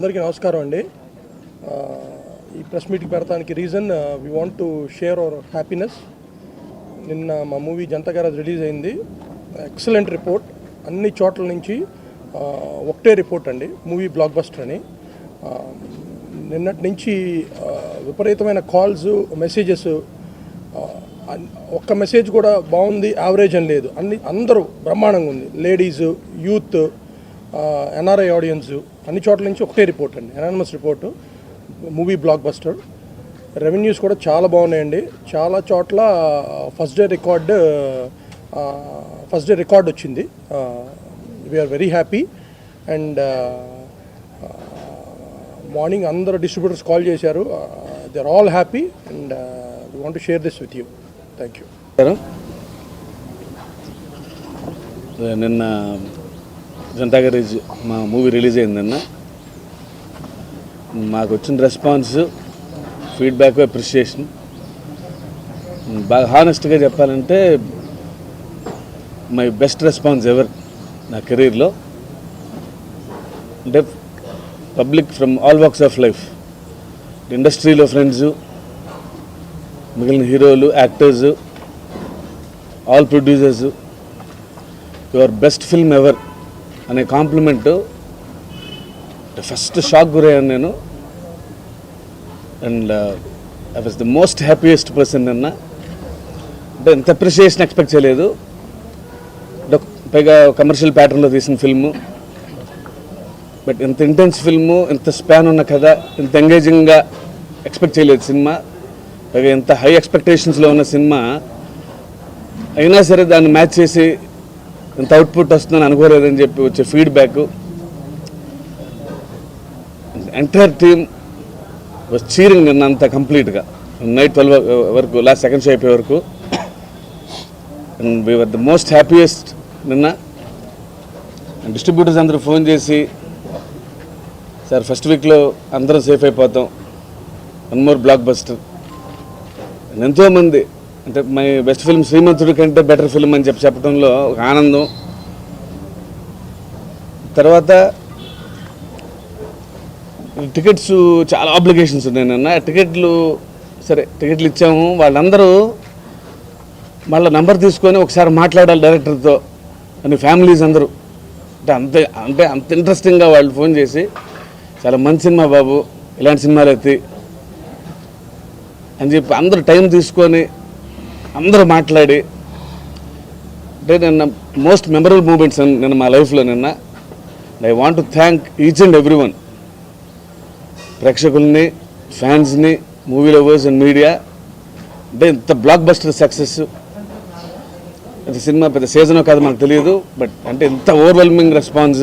అందరికీ నమస్కారం అండి. ఈ ప్రెస్ మీట్కి పెడతానికి reason we want to share our happiness నిన్న మా మూవీ జనతా గ్యారేజ్ రిలీజ్ అయింది. ఎక్సలెంట్ రిపోర్ట్ అన్ని చోట్ల నుంచి ఒకటే రిపోర్ట్ అండి మూవీ బ్లాక్ బస్టర్ అని నిన్నటి నుంచి విపరీతమైన కాల్స్ మెసేజెస్ ఒక్క మెసేజ్ కూడా బాగుంది యావరేజ్ అని లేదు. అన్ని అందరూ బ్రహ్మాండంగా ఉంది. లేడీస్ యూత్ ఎన్ఆర్ఐ ఆడియన్స్ అన్ని చోట్ల నుంచి ఒకటే రిపోర్ట్ అండి. Anonymous report movie blockbuster revenues కూడా చాలా బాగున్నాయండి. చాలా చోట్ల first day record first day record వచ్చింది. We are very happy and morning అందరు డిస్ట్రిబ్యూటర్స్ కాల్ చేశారు. They are all happy and we want to share this with you thank you. నిన్న Janatha garage మా మూవీ రిలీజ్ అయింది నిన్న. మాకు వచ్చిన response feedback appreciation బాగా హానెస్ట్గా చెప్పాలంటే మై బెస్ట్ రెస్పాన్స్ ఎవర్ నా కెరీర్లో అంటే public from all walks of life ఇండస్ట్రీలో ఫ్రెండ్స్ మిగిలిన హీరోలు actors all producers your best film ever అనే కాంప్లిమెంట్. ఫస్ట్ షాక్ గురయ్యాను నేను. And I was the most happiest person నిన్న. అంటే ఎంత అప్రిషియేషన్ ఎక్స్పెక్ట్ చేయలేదు. పైగా కమర్షియల్ ప్యాటర్న్లో తీసిన ఫిల్ము బట్ ఇంత ఇంటెన్స్ ఫిల్ము ఇంత స్పాన్ ఉన్న కథ ఇంత ఎంగేజింగ్గా ఎక్స్పెక్ట్ చేయలేదు సినిమా. పైగా ఇంత హై ఎక్స్పెక్టేషన్స్లో ఉన్న సినిమా. అయినా సరే దాన్ని మ్యాచ్ చేసి ఇంత అవుట్పుట్ వస్తుందని అనుకోలేదని చెప్పి వచ్చే feedback entire team was cheering నిన్న అంత కంప్లీట్గా నైట్ ట్వెల్వ్ వరకు లాస్ట్ సెకండ్ షో అయిపోయే వరకు. And we are the most happiest నిన్న. డిస్ట్రిబ్యూటర్స్ అందరూ ఫోన్ చేసి సార్ ఫస్ట్ వీక్లో అందరం సేఫ్ అయిపోతాం. వన్ మోర్ బ్లాక్ బస్టర్ ఎంతోమంది అంటే మై బెస్ట్ ఫిల్మ్ శ్రీమంతుడి కంటే బెటర్ ఫిల్మ్ అని చెప్పి చెప్పడంలో ఒక ఆనందం. తర్వాత టికెట్స్ చాలా ఆబ్లిగేషన్స్ ఉన్నాయి నాన్న. టికెట్లు సరే టికెట్లు ఇచ్చాము. వాళ్ళందరూ వాళ్ళ నంబర్ తీసుకొని ఒకసారి మాట్లాడాలి డైరెక్టర్తో అని ఫ్యామిలీస్ అందరూ. అంటే అంత అంటే అంత ఇంట్రెస్టింగ్గా వాళ్ళు ఫోన్ చేసి చాలా మంచి సినిమా బాబు ఇలాంటి సినిమాలు ఎత్తి అని చెప్పి అందరూ టైం తీసుకొని అందరూ మాట్లాడి అంటే నిన్న మోస్ట్ మెమరబుల్ మూమెంట్స్ నిన్న మా లైఫ్లో నిన్న I want to thank each and every one ప్రేక్షకుల్ని ఫ్యాన్స్ని మూవీ లవర్స్ అండ్ మీడియా అంటే ఇంత బ్లాక్ బస్టర్ సక్సెస్ అది సినిమా పెద్ద సీజనో కాదు మనకు తెలియదు బట్ అంటే ఇంత ఓవర్వెల్మింగ్ రెస్పాన్స్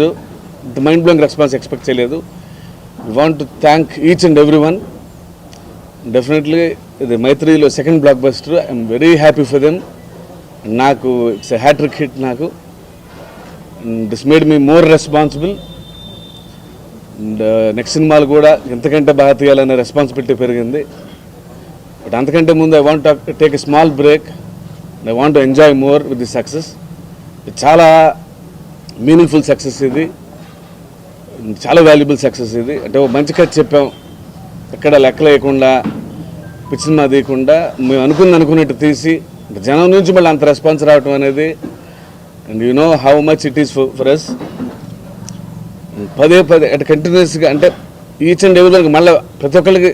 ఇంత మైండ్ బ్లోయింగ్ రెస్పాన్స్ ఎక్స్పెక్ట్ చేయలేదు want to thank each and every one definitely ఇది మైత్రిలో second blockbuster I'm very happy for them నాకు ఇట్స్ హ్యాట్రిక్ హిట్ నాకు. This made me more responsible and next సినిమాలు కూడా ఎంతకంటే బాగా తీయాలనే responsibility పెరిగింది. బట్ అంతకంటే ముందు I want take a small break I want to enjoy more with the success చాలా మీనింగ్ఫుల్ సక్సెస్ ఇది. చాలా వాల్యుబుల్ సక్సెస్ ఇది. అంటే మంచి కథ చెప్పాం. ఎక్కడ లెక్క లేకుండా పిచ్చి సినిమా తీయకుండా మేము అనుకుంది అనుకున్నట్టు తీసి జనం నుంచి మళ్ళీ అంత రెస్పాన్స్ రావటం అనేది and you know how much it is for us పదే పదే అంటే కంటిన్యూస్గా అంటే ఈచ్ అండ్ ఎవరికి మళ్ళీ ప్రతి ఒక్కరికి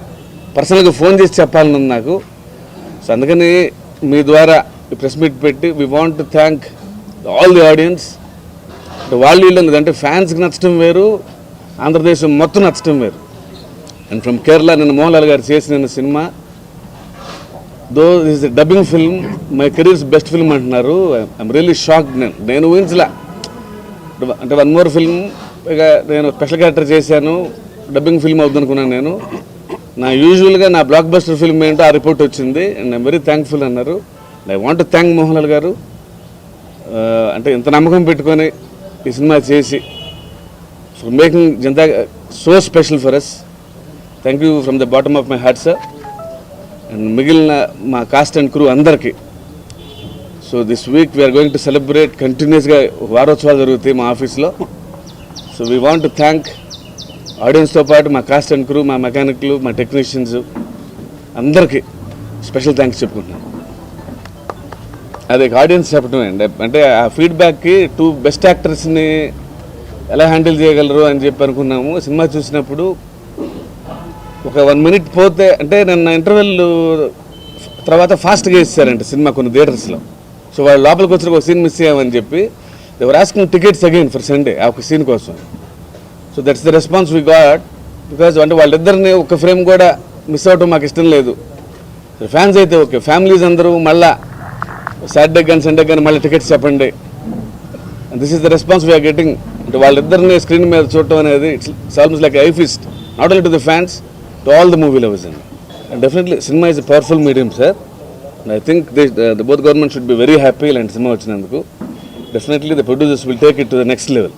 పర్సనల్గా ఫోన్ చేసి చెప్పాలని ఉంది నాకు. సో అందుకని మీ ద్వారా ప్రెస్ మీట్ పెట్టి we want to thank all the audience అంటే వాళ్ళు వీళ్ళు అంటే ఫ్యాన్స్కి నచ్చడం వేరు ఆంధ్రదేశం మొత్తం నచ్చడం వేరు. అండ్ ఫ్రమ్ కేరళ నిన్న మోహన్ లాల్ గారు చేసిన cinema though is dubbing film my career's best film అంటున్నారు. ఐఎమ్ రియలీ షాక్ నేను. నేను ఊహించలే. అంటే వన్ మోర్ ఫిల్మ్ ఇక నేను స్పెషల్ క్యారెక్టర్ చేశాను డబ్బింగ్ ఫిల్మ్ అవుద్దనుకున్నాను నేను. నా యూజువల్గా నా బ్లాక్ బస్టర్ ఫిల్మ్ ఏంటో ఆ రిపోర్ట్ వచ్చింది. అండ్ ఐమ్ వెరీ థ్యాంక్ఫుల్ అన్నారు. I want to thank Mohanlal గారు. అంటే ఇంత నమ్మకం పెట్టుకొని ఈ సినిమా చేసి. For making Janatha so special for us thank you from the bottom of my heart sir and మిగిలిన మా కాస్ట్ అండ్ క్రూ అందరికీ. So this week we are going to celebrate కంటిన్యూస్గా వారోత్సవాలు జరుగుతాయి మా ఆఫీస్లో so we want to thank ఆడియన్స్తో పాటు మా కాస్ట్ అండ్ క్రూ మా మెకానిక్లు మా టెక్నీషియన్స్ అందరికీ స్పెషల్ థ్యాంక్స్ చెప్పుకుంటున్నాను. అదే ఆడియన్స్ చెప్పడమే అండి. అంటే ఆ ఫీడ్బ్యాక్కి టూ బెస్ట్ యాక్టర్స్ని ఎలా హ్యాండిల్ చేయగలరు అని చెప్పి అనుకున్నాము. సినిమా చూసినప్పుడు ఒక వన్ మినిట్ పోతే అంటే నిన్న ఇంటర్వెల్ తర్వాత ఫాస్ట్గా ఇస్తారంట సినిమా కొన్ని థియేటర్స్లో సో వాళ్ళు లోపలికి వచ్చిన ఒక సీన్ మిస్ అయ్యామని చెప్పి they're asking tickets again for Sunday ఆ ఒక సీన్ కోసం. So that's the response we got because అంటే వాళ్ళిద్దరిని ఒక ఫ్రేమ్ కూడా మిస్ అవ్వటం మాకు ఇష్టం లేదు. ఫ్యాన్స్ అయితే ఓకే ఫ్యామిలీస్ అందరూ మళ్ళా సాటర్డే కానీ సండే కానీ మళ్ళీ టికెట్స్ చెప్పండి. This is the response we are getting అంటే వాళ్ళిద్దరిని స్క్రీన్ మీద చూడటం అనేది it's almost like a feast not only to the fans to all the movie lovers అండి definitely cinema is powerful medium sir I think the both government should be very happy ఇలాంటి సినిమా వచ్చినందుకు. Definitely the producers will take it to the next level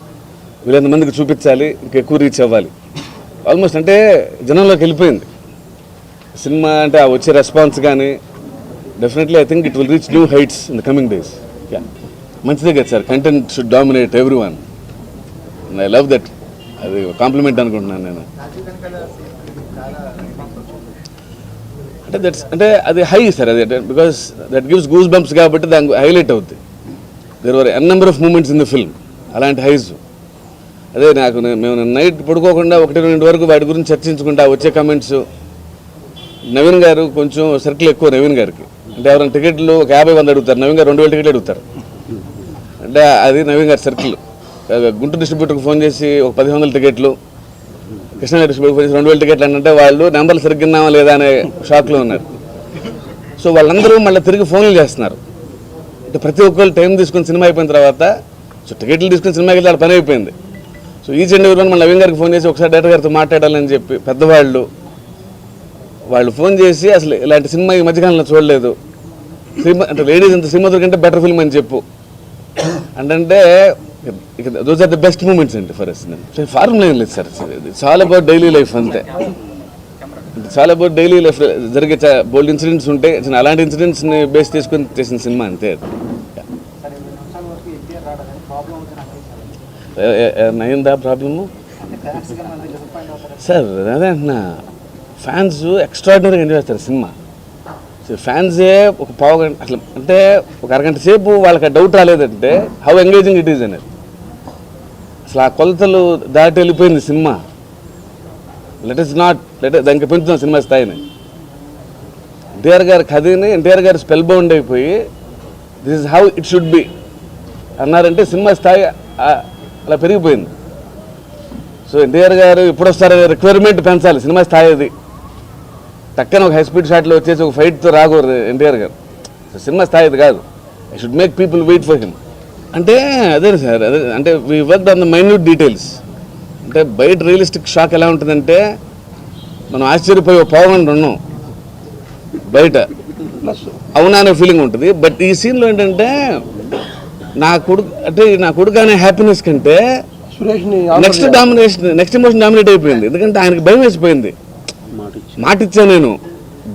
వీళ్ళంత మందికి చూపించాలి ఇంకా ఎక్కువ reach అవ్వాలి. Almost అంటే జనంలోకి వెళ్ళిపోయింది. సినిమా అంటే ఆ వచ్చే రెస్పాన్స్ కానీ definitely I think it will reach new heights in the coming days yeah మంచిదే కదా sir. Content should dominate every one I love that అది కాంప్లిమెంట్ అనుకుంటున్నాను నేను. అంటే దట్స్ అంటే అది హై సార్ అది because that gives goose bumps కాబట్టి దానికి హైలైట్ అవుద్ది. There were an number of moments in the film అలాంటి హైస్ అదే నాకు మేము నైట్ పడుకోకుండా ఒకటి రెండు వరకు వాటి గురించి చర్చించుకుంటా వచ్చే కమెంట్స్ నవీన్ గారు కొంచెం సర్కిల్ ఎక్కువ నవీన్ గారికి. అంటే ఎవరైనా టికెట్లు ఒక యాభై వంద అడుగుతారు నవీన్ గారు రెండు వేల టికెట్లు అడుగుతారు. అంటే అది నవీన్ గారి సర్కిల్ గుంటూరు డిస్ట్రిబ్యూటర్కి ఫోన్ చేసి ఒక పది వందల టికెట్లు. కృష్ణా రెండు వేల టికెట్లు అంటే వాళ్ళు నెంబర్లు సరిగ్గిన్నామా లేదా అనే షాక్లో ఉన్నారు. సో వాళ్ళందరూ మళ్ళీ తిరిగి ఫోన్లు చేస్తున్నారు. అంటే ప్రతి ఒక్కరు టైం తీసుకుని సినిమా అయిపోయిన తర్వాత సో టికెట్లు తీసుకుని సినిమాకి వెళ్ళి పని అయిపోయింది. సో ఈ చెండు ఎవరు మన నవీన్ గారికి ఫోన్ చేసి ఒకసారి డైరెక్టర్ గారితో మాట్లాడాలని చెప్పి పెద్దవాళ్ళు వాళ్ళు ఫోన్ చేసి అసలు ఇలాంటి సినిమా ఈ మధ్యకాలంలో చూడలేదు. సినిమా అంటే లేడీస్ ఇంత సినిమా దొరికంటే బెటర్ ఫిల్మ్ అని చెప్పు. అంటే those are the best moments అండి ఫర్ ఎస్ ఫార్ములా ఏం లేదు సార్ చాలా అబౌట్ డైలీ లైఫ్ అంతే. చాలా అబౌట్ డైలీ లైఫ్ జరిగే బోల్డ్ ఇన్సిడెంట్స్ ఉంటాయి చిన్న అలాంటి ఇన్సిడెంట్స్ని బేస్ చేసుకొని చేసిన సినిమా అంతే. నయందా ప్రాబ్లము సార్ అదే అంటున్నా. ఫ్యాన్స్ ఎక్స్ట్రాడినరీగా ఎంజాయ్ చేస్తారు సినిమా సో ఫ్యాన్సే ఒక పావు గంట అట్లా అంటే ఒక అరగంట సేపు వాళ్ళకి డౌట్ రాలేదంటే హౌ ఎంగేజింగ్ ఇట్ ఈజ్ అనేది. అసలు ఆ కొలతలు దాటి వెళ్ళిపోయింది సినిమా. లెట్ ఇస్ నాట్ లెట్ దానికి పెంచుతున్నాం సినిమా స్థాయిని. ఎన్టీఆర్ గారి కథని ఎన్టీఆర్ గారు స్పెల్ బౌండ్ అయిపోయి this is how it should be అన్నారంటే సినిమా స్థాయి అలా పెరిగిపోయింది. సో ఎన్టీఆర్ గారు ఎప్పుడు వస్తారనే రిక్వైర్మెంట్ పెంచాలి సినిమా స్థాయి అది టక్కన ఒక హై స్పీడ్ షాట్లో వచ్చేసి ఒక ఫైట్తో రాకూడదు ఎన్టీఆర్ గారు. సో సినిమా స్థాయి అది కాదు. I should make people wait for him అంటే అదే సార్ అదే అంటే we work on the minute details అంటే బయట రియలిస్టిక్ షాక్ ఎలా ఉంటుందంటే మనం ఆశ్చర్యపోయి పావుగంట ఉన్నాం. బయట. అవునా అనే ఫీలింగ్ ఉంటుంది. బట్ ఈ సీన్లో ఏంటంటే నా కొడుకు అంటే నా కొడుకు అనే హ్యాపీనెస్ కంటే next domination next emotion dominate అయిపోయింది. ఎందుకంటే ఆయనకి భయం వేసిపోయింది. మాట ఇచ్చాను నేను.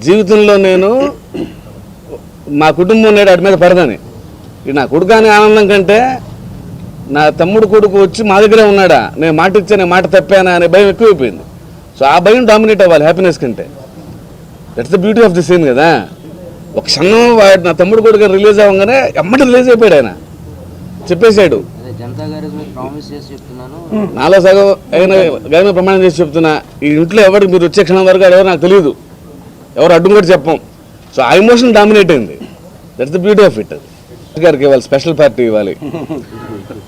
జీవితంలో నేను మా కుటుంబం నేడు వాడి మీద పడదని. ఇది నా కొడుకు అనే ఆనందం కంటే నా తమ్ముడు కొడుకు వచ్చి మా దగ్గరే ఉన్నాడా? నేను మాట ఇచ్చాను మాట తప్పానా అనే భయం ఎక్కువైపోయింది. సో ఆ భయం డామినేట్ అవ్వాలి హ్యాపీనెస్ కంటే. That's the beauty of the scene కదా. ఒక క్షణం వాడు నా తమ్ముడు కొడుకు రిలీజ్ అవ్వగానే ఎమ్మటి రిలీజ్ అయిపోయాడు ఆయన. చెప్పేశాడు. నాలో సగం అయిన గాయన ప్రమాణం చేసి చెప్తున్నా. ఈ ఇంట్లో ఎవరికి మీరు వచ్చే క్షణం వరకు ఎవరు నాకు తెలియదు ఎవరు అడ్డు కూడా చెప్పం. సో ఆ ఎమోషన్ డామినేట్ అయింది. That's the beauty of it గారికి ఇవ్వాలి స్పెషల్ పార్టీ ఇవ్వాలి.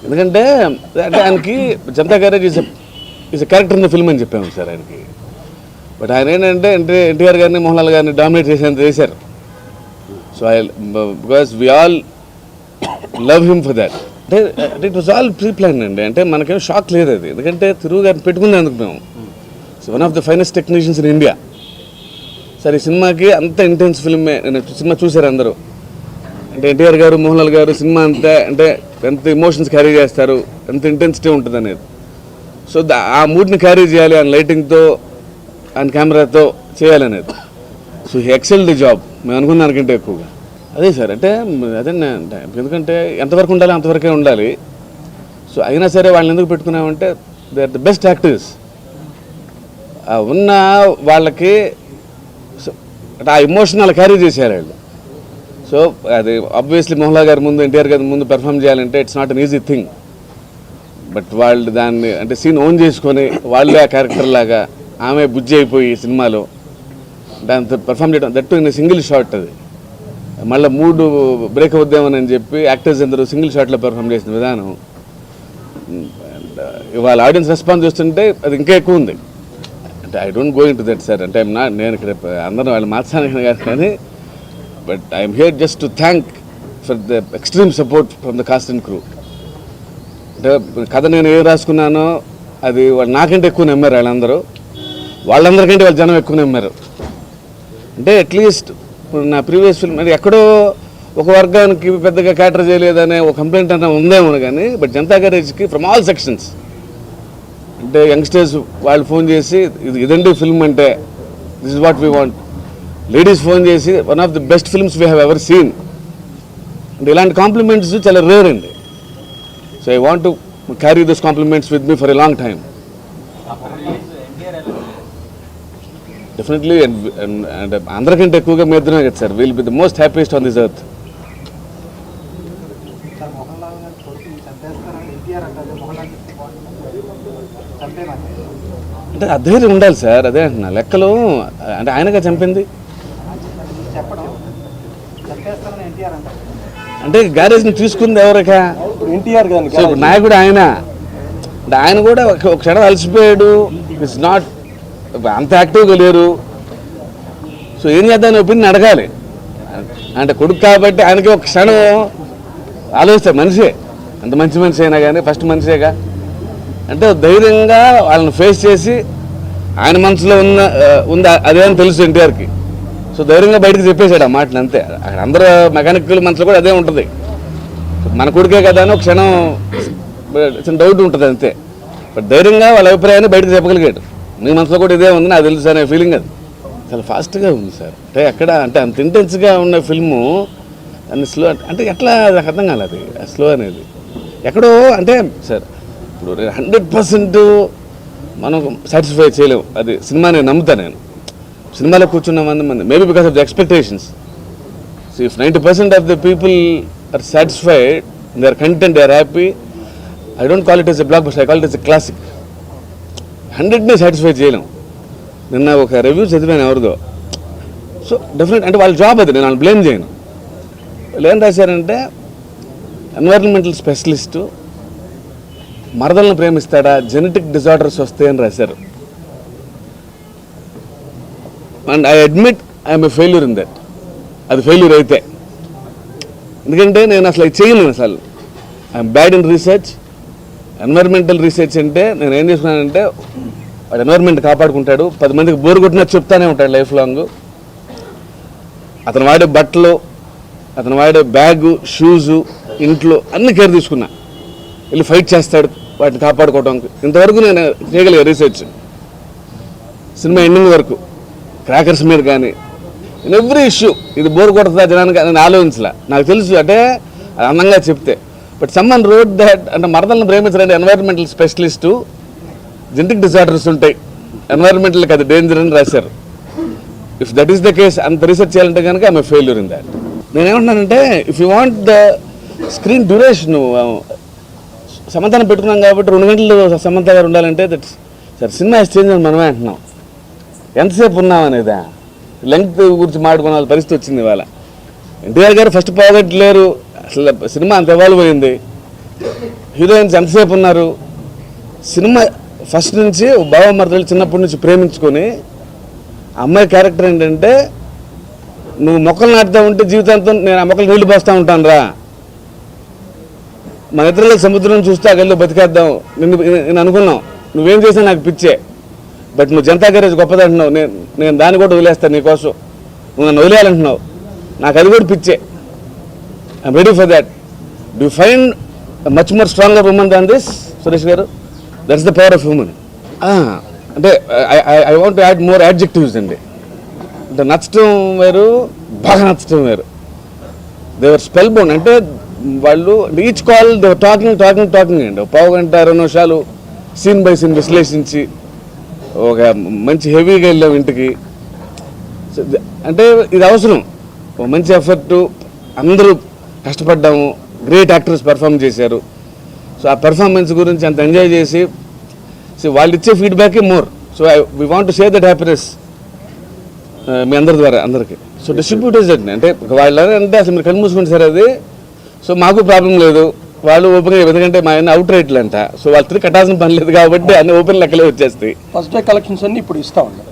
ఎందుకంటే అంటే ఆయనకి Janatha Garage is is character in the film అని చెప్పాము సార్ ఆయనకి. బట్ ఆయన ఏంటంటే అంటే ఎన్టీఆర్ గారిని మోహన్లాల్ గారిని డామినేట్ చేసేంత చేశారు. So I because we all love him for that అంటే అంటే it was all pre plan అండి. అంటే మనకేం షాక్ లేదు అది. ఎందుకంటే తిరుగు గారిని పెట్టుకునేందుకు మేము. So one of the finest technicians in India సరే ఈ సినిమాకి అంత ఇంటెన్స్ ఫిల్మే నేను సినిమా చూశారు అందరూ. అంటే ఎన్టీఆర్ గారు మోహన్లాల్ గారు సినిమా అంతా అంటే ఎంత ఇమోషన్స్ క్యారీ చేస్తారు ఎంత ఇంటెన్సిటీ ఉంటుంది అనేది. సో దా- ఆ మూడ్ని క్యారీ చేయాలి ఆయన లైటింగ్తో ఆయన కెమెరాతో చేయాలనేది సో ఎక్సెల్ ది జాబ్ మేము అనుకున్న దానికంటే ఎక్కువగా. అదే సార్ అంటే అదే అంటే ఎందుకంటే ఎంతవరకు ఉండాలి అంతవరకే ఉండాలి. సో అయినా సరే వాళ్ళని ఎందుకు పెట్టుకున్నామంటే they are the best actors ఉన్న వాళ్ళకి అంటే ఆ ఎమోషనల్ క్యారీ చేశారు వాళ్ళు. సో అది ఆబ్వియస్లీ మోహన్లాల్ గారి ముందు ఎన్టీఆర్ గారి ముందు పెర్ఫామ్ చేయాలంటే it's not an easy thing but వాళ్ళు దాన్ని అంటే సీన్ ఓన్ చేసుకొని వాళ్ళే ఆ క్యారెక్టర్ లాగా ఆమె బుజ్జి అయిపోయి సినిమాలో దాంతో పెర్ఫామ్ చేయడం దట్టు ఇన్ సింగిల్ షాట్ అది. మళ్ళీ మూడు బ్రేక్ అవుద్దామని చెప్పి యాక్టర్స్ అందరూ సింగిల్ షాట్లో పెర్ఫామ్ చేసిన విధానం. Uh, ఇవాళ ఆడియన్స్ రెస్పాన్స్ చూస్తుంటే అది ఇంకా ఎక్కువ ఉంది. అంటే I don't going to that sir అంటే నా నేను ఇక్కడ అందరం వాళ్ళు మార్చాను కానీ but I'm here just to thank for the extreme support from the cast and crew అంటే కథ నేను ఏం రాసుకున్నానో అది వాళ్ళు నాకంటే ఎక్కువ నమ్మారు వాళ్ళందరూ. వాళ్ళందరికంటే వాళ్ళ జనం ఎక్కువ నమ్మారు. అంటే అట్లీస్ట్ ఇప్పుడు నా ప్రీవియస్ ఫిల్మ్ అది ఎక్కడో ఒక వర్గానికి పెద్దగా క్యాటర్ చేయలేదనే ఒక కంప్లైంట్ అన్న ఉందేమో కానీ బట్ జనతా గ్యారేజ్కి ఫ్రమ్ ఆల్ సెక్షన్స్ అంటే యంగ్స్టర్స్ వాళ్ళు ఫోన్ చేసి ఇది ఇదండి ఫిల్మ్ అంటే this is what we want ladies phone చేసి one of the best films we have ever seen. అంటే ఇలాంటి కాంప్లిమెంట్స్ చాలా రేర్ అండి. So I want to carry this compliments with me for a long time. Definitely and అందరికంటే ఎక్కువగా మీ ఇద్దరమే కదా sir. Will be the most happiest on this earth అంటే అధైర్యం ఉండాలి సార్. అదే అంటున్నా. లెక్కలు అంటే ఆయనగా చంపింది మీరు చెప్పడం చంపేస్తారని ఎన్టీఆర్ అంటారు అంటే గ్యారేజ్ని తీసుకుంది ఎవరికా? ఎన్టీఆర్ సో ఇప్పుడు నాయకుడు ఆయన. అంటే ఆయన కూడా ఒక క్షణం అలసిపోయాడు. ఇట్స్ నాట్ అంత యాక్టివ్గా లేరు. సో ఏం చేద్దాం ఒపీనియన్ అడగాలి. అంటే కొడుకు కాబట్టి ఆయనకి ఒక క్షణం ఆలోచిస్తారు మనిషే. ఎంత మంచి మనిషి అయినా కానీ ఫస్ట్ మనిషేగా. అంటే ధైర్యంగా వాళ్ళని ఫేస్ చేసి ఆయన మనసులో ఉన్న ఉంది? అదే అని తెలుసు ఎన్టీఆర్కి సో ధైర్యంగా బయటకు చెప్పేశాడు ఆ మాటలు అంతే. అక్కడ అందరూ మెకానికల్ మనసులో కూడా అదే ఉంటుంది. మన కొడుకే కదా అని ఒక క్షణం చిన్న డౌట్ ఉంటుంది అంతే. బట్ ధైర్యంగా వాళ్ళ అభిప్రాయాన్ని బయటకు చెప్పగలిగాడు. మీ మనసులో కూడా ఇదే ఉంది నాకు తెలుసు అనే ఫీలింగ్ అది. చాలా ఫాస్ట్గా ఉంది సార్. అంటే ఎక్కడ అంటే అంత ఇంటెన్స్గా ఉన్న ఫిల్ము అని స్లో అంటే ఎట్లా నాకు అర్థం కాలేదు. స్లో అనేది. ఎక్కడో అంటే సార్ ఇప్పుడు హండ్రెడ్ పర్సెంట్ మనం సాటిస్ఫై చేయలేము అది సినిమా నేను నమ్ముతాను నేను. సినిమాలో కూర్చున్న మంది మంది. Maybe because of the expectations so if ninety percent of the people are satisfied they are content they are happy I don't call it as a block bus I call it as a classic హండ్రెడ్ని satisfy చేయలేం. నిన్న ఒక review చదివాను ఎవరిదో. So definite అంటే వాళ్ళ job అది నేను వాళ్ళు బ్లేమ్ చేయను. వాళ్ళు ఏం రాశారంటే ఎన్వైరన్మెంటల్ స్పెషలిస్టు మరదలను ప్రేమిస్తాడా జెనెటిక్ డిజార్డర్స్ వస్తాయని రాశారు. And I admit I'm a failure in that అది ఫెయిల్యూర్ అయితే. ఎందుకంటే నేను అసలు అది చేయను అసలు. I'm bad in research environmental research అంటే నేను ఏం చేసుకున్నానంటే వాడు ఎన్వైర్మెంట్ కాపాడుకుంటాడు. పది మందికి బోర్ కొట్టినా చెప్తానే ఉంటాడు లైఫ్ లాంగ్ అతను వాడే బట్టలు అతను వాడే బ్యాగు షూజు ఇంట్లో అన్ని కేర్ తీసుకున్నా. వెళ్ళి ఫైట్ చేస్తాడు వాటిని కాపాడుకోవడానికి ఇంతవరకు నేను చేయగలిగా రీసెర్చ్ సినిమా ఎండింగ్ వరకు. క్రాకర్స్ మీద కానీ ఇన్ ఎవ్రీ ఇష్యూ ఇది బోర్ కొడుతుందా జనానికి నేను ఆలోచించలే. నాకు తెలుసు అంటే అది అందంగా చెప్తే. బట్ సమ్మన్ రోడ్ దట్ అంటే మరదలను ప్రేమించడానికి ఎన్వైరన్మెంటల్ స్పెషలిస్టు జెనటిక్ డిజార్డర్స్ ఉంటాయి. ఎన్వైరన్మెంటల్కి అది డేంజర్ అని రాశారు. If that is the case అంత రీసెర్చ్ చేయాలంటే కనుక ఆమె ఫెయిల్యూర్ ఇన్ దాట్ నేనేమంటున్నానంటే if you want the screen duration సమంతాన్ని పెట్టుకున్నాం కాబట్టి రెండు గంటలు సమంత గారు ఉండాలంటే దట్స్ సార్ సినిమా చేంజ్ అని మనమే అంటున్నాం. ఎంతసేపు ఉన్నామనేదా లెంగ్త్ గురించి మాట్లాడుకున్న పరిస్థితి వచ్చింది ఇవాళ. ఎన్టీఆర్ గారు ఫస్ట్ పోగొట్టలేరు అసలు సినిమా అంత ఎవాల్వ్ అయింది హీరోయిన్స్ ఎంతసేపు ఉన్నారు? సినిమా ఫస్ట్ నుంచి బావ చిన్నప్పటి నుంచి ప్రేమించుకొని ఆ అమ్మాయి క్యారెక్టర్ ఏంటంటే నువ్వు మొక్కలు నాటుతా ఉంటే జీవితాంతం నేను ఆ మొక్కలు నీళ్ళు పోస్తూ ఉంటాను రా మన ఇతరుల సముద్రం చూస్తే అక్కడ బతికేద్దాం. నిన్ను నేను అనుకున్నాం. నువ్వేం చేసినా నాకు పిచ్చే. బట్ నువ్వు జనతా గ్యారేజ్ గొప్పదంటున్నావు. నేను నేను దాన్ని కూడా వదిలేస్తాను నీకోసం నువ్వు నన్ను వదిలేయాలంటున్నావు. నాకు అది కూడా పిచ్చే. I'm ready for that do find much more stronger women than this Suresh గారు? That's the power of women అంటే I want add more adjectives అండి అంటే నచ్చటం వేరు బాగా నచ్చటం వేరు. దేవర్ స్పెల్ బోన్ అంటే వాళ్ళు each call they're talking talking talking అండి పావు గంట రెండు నిమిషాలు సీన్ బై సీన్ విశ్లేషించి ఒక మంచి హెవీగా వెళ్ళాం ఇంటికి. అంటే ఇది అవసరం. ఒక మంచి ఎఫర్టు అందరూ కష్టపడ్డాము. గ్రేట్ యాక్టర్స్ పెర్ఫామ్ చేశారు. సో ఆ పెర్ఫార్మెన్స్ గురించి అంత ఎంజాయ్ చేసి సో వాళ్ళు ఇచ్చే ఫీడ్బ్యాకే more so I we want to share that happiness మీ అందరి ద్వారా అందరికీ. సో డిస్ట్రిబ్యూటర్స్ అంటే వాళ్ళు అంటే అసలు మీరు కళ్ళు సరే అది. సో మాకు ప్రాబ్లం లేదు. వాళ్ళు ఓపెన్ ఎందుకంటే మా ఆయన అవుట్ రేట్లు అంట సో వాళ్ళు తిరిగి కట్టాల్సిన పని లేదు కాబట్టి అన్ని ఓపెన్ లెక్కలే వచ్చేస్తాయి. ఫస్ట్ డే కలెక్షన్స్ అన్ని ఇప్పుడు ఇస్తా ఉన్నారు.